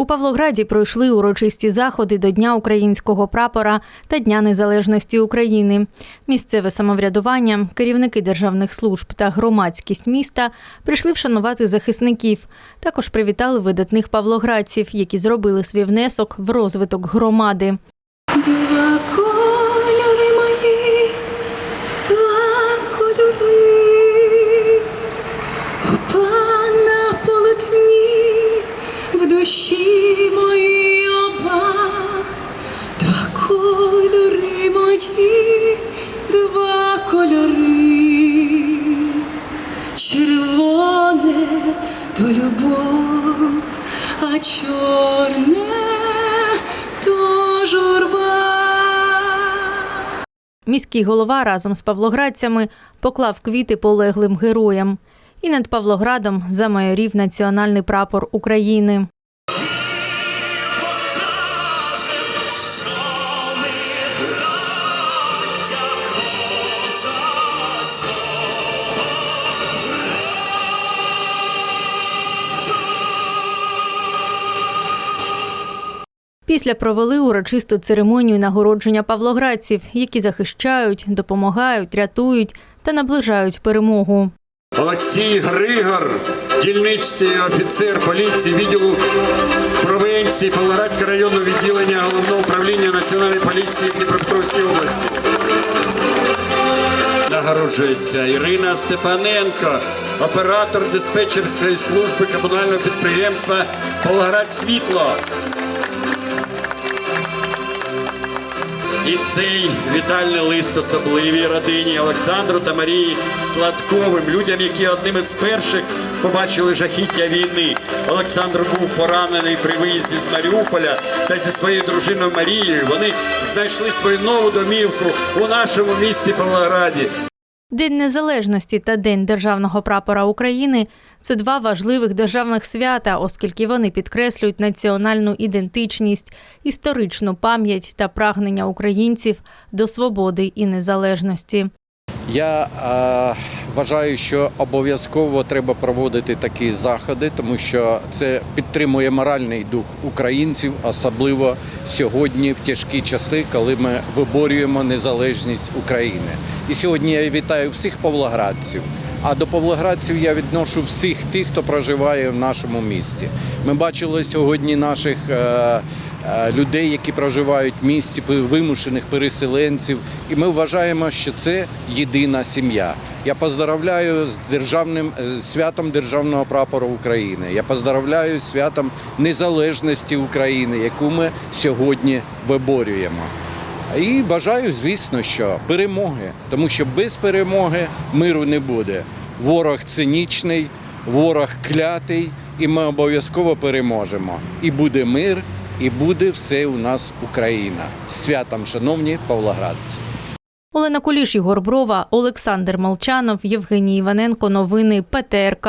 У Павлограді пройшли урочисті заходи до Дня українського прапора та Дня Незалежності України. Місцеве самоврядування, керівники державних служб та громадськість міста прийшли вшанувати захисників. Також привітали видатних павлоградців, які зробили свій внесок в розвиток громади. Чорне то журба. Міський голова разом з павлоградцями поклав квіти полеглим героям. І над Павлоградом замайорів національний прапор України. Після провели урочисту церемонію нагородження павлоградців, які захищають, допомагають, рятують та наближають перемогу. Олексій Григор, дільничний офіцер поліції відділу провінції Павлоградського районного відділення головного управління національної поліції в Дніпропетровській області. Нагороджується Ірина Степаненко, оператор диспетчерської служби комунального підприємства Павлоград Світло. І цей вітальний лист особливій родині Олександру та Марії Сладковим, людям, які одним із перших побачили жахіття війни. Олександр був поранений при виїзді з Маріуполя та зі своєю дружиною Марією. Вони знайшли свою нову домівку у нашому місті Павлограді. День Незалежності та День державного прапора України це два важливих державних свята, оскільки вони підкреслюють національну ідентичність, історичну пам'ять та прагнення українців до свободи і незалежності. Я е, вважаю, що обов'язково треба проводити такі заходи, тому що це підтримує моральний дух українців, особливо сьогодні, в тяжкі часи, коли ми виборюємо незалежність України. І сьогодні я вітаю всіх павлоградців. А до павлоградців я відношу всіх тих, хто проживає в нашому місті. Ми бачили сьогодні наших е, людей, які проживають в місті, вимушених переселенців. І ми вважаємо, що це єдина сім'я. Я поздравляю з державним е, святом державного прапору України. Я поздравляю з святом незалежності України, яку ми сьогодні виборюємо. І бажаю, звісно, що перемоги, тому що без перемоги миру не буде. Ворог цинічний, ворог клятий, і ми обов'язково переможемо. І буде мир, і буде все у нас Україна. Святом, шановні павлоградці! Олена Куліш, Ігор Брова, Олександр Молчанов, Євгеній Іваненко. Новини ПТРК.